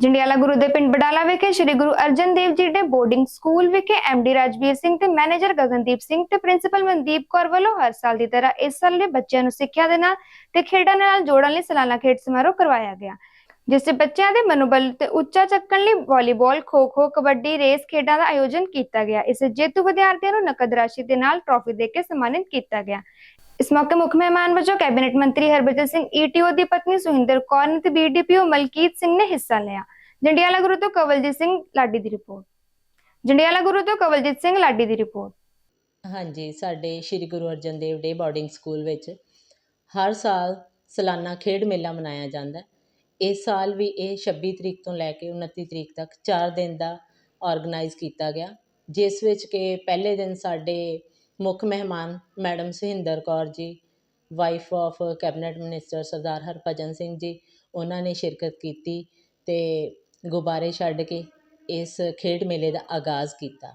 ਜੰਡਿਆਲਾ ਗੁਰੂ ਦੇ ਪਿੰਡ ਬਡਾਲਾ ਵਿਖੇ ਸ੍ਰੀ ਗੁਰੂ ਅਰਜਨ ਦੇਵ ਜੀ ਦੇ ਬੋਰਡਿੰਗ ਸਕੂਲ ਵਿਖੇ ਐਮਡੀ ਰਾਜਵੀਰ ਸਿੰਘ ਤੇ ਮੈਨੇਜਰ ਗਗਨਦੀਪ ਸਿੰਘ ਤੇ ਪ੍ਰਿੰਸੀਪਲ ਮਨਦੀਪ ਕੌਰ ਵੱਲੋਂ ਹਰ ਸਾਲ ਦੀ ਤਰ੍ਹਾਂ ਇਸ ਸਾਲ ਦੇ ਬੱਚਿਆਂ ਨੂੰ ਸਿੱਖਿਆ ਦੇ ਨਾਲ ਤੇ ਖੇਡਾਂ ਨਾਲ ਜੋੜਨ ਲਈ ਸਾਲਾਨਾ ਖੇਡ ਸਮਾਰੋਹ ਕਰਵਾਇਆ ਗਿਆ, ਜਿਸ 'ਚ ਬੱਚਿਆਂ ਦੇ ਮਨੋਬਲ ਤੇ ਉੱਚਾ ਚੱਕਣ ਲਈ ਵਾਲੀਬਾਲ ਖੋ-ਖੋ ਕਬੱਡੀ ਰੇਸ ਖੇਡਾਂ ਦਾ ਆਯੋਜਨ ਕੀਤਾ ਗਿਆ, ਇਸ ਜੇਤੂ ਵਿਦਿਆਰਥੀਆਂ ਨੂੰ ਨਕਦ ਰਾਸ਼ੀ ਦੇ ਨਾਲ ਟਰਾਫੀ ਦੇ ਕੇ ਸਨਮਾਨਿਤ ਕੀਤਾ ਗਿਆ। ਇਸ ਮੌਕੇ ਮੁੱਖ ਮਹਿਮਾਨ ਵਜੋਂ ਕੈਬਨਿਟ ਮੰਤਰੀ ਹਰਭਜਨ ਸਿੰਘ ਈਟੀਓ ਦੀ ਪਤਨੀ ਸੁਹਿੰਦਰ ਕੌਰ ਨੇ ਤੇ ਬੀਡੀਪੀਓ ਮਲਕੀਤ ਸਿੰਘ ਨੇ ਹਿੱਸਾ ਲਿਆ। ਜੰਡਿਆਲਾ ਗੁਰੂ ਤੋਂ ਕਵਲਜੀਤ ਸਿੰਘ ਲਾਡੀ ਦੀ ਰਿਪੋਰਟ। ਜੰਡਿਆਲਾ ਗੁਰੂ ਤੋਂ ਕਵਲਜੀਤ ਸਿੰਘ ਲਾਡੀ ਦੀ ਰਿਪੋਰਟ। ਹਾਂਜੀ, ਸਾਡੇ Sri Guru Arjan Dev day boarding school ਵਿੱਚ ਹਰ ਸਾਲ ਸਾਲਾਨਾ ਖੇਡ ਮੇਲਾ ਮਨਾਇਆ ਜਾਂਦਾ ਹੈ। ਇਸ ਸਾਲ ਵੀ ਇਹ 26 ਤਰੀਕ ਤੋਂ ਲੈ ਕੇ 29 ਤਰੀਕ ਤੱਕ 4 ਦਿਨ ਦਾ ਆਰਗੇਨਾਈਜ਼ ਕੀਤਾ ਗਿਆ। ਜਿਸ ਵਿੱਚ ਕਿ ਪਹਿਲੇ ਦਿਨ ਸਾਡੇ ਮੁੱਖ ਮਹਿਮਾਨ madam Suhinder Kaur ji wife of cabinet minister Sardar Harbhajan Singh ji, ਉਹਨਾਂ ਨੇ ਸ਼ਿਰਕਤ ਕੀਤੀ ਅਤੇ ਗੁਬਾਰੇ ਛੱਡ ਕੇ ਇਸ ਖੇਡ ਮੇਲੇ ਦਾ ਆਗਾਜ਼ ਕੀਤਾ।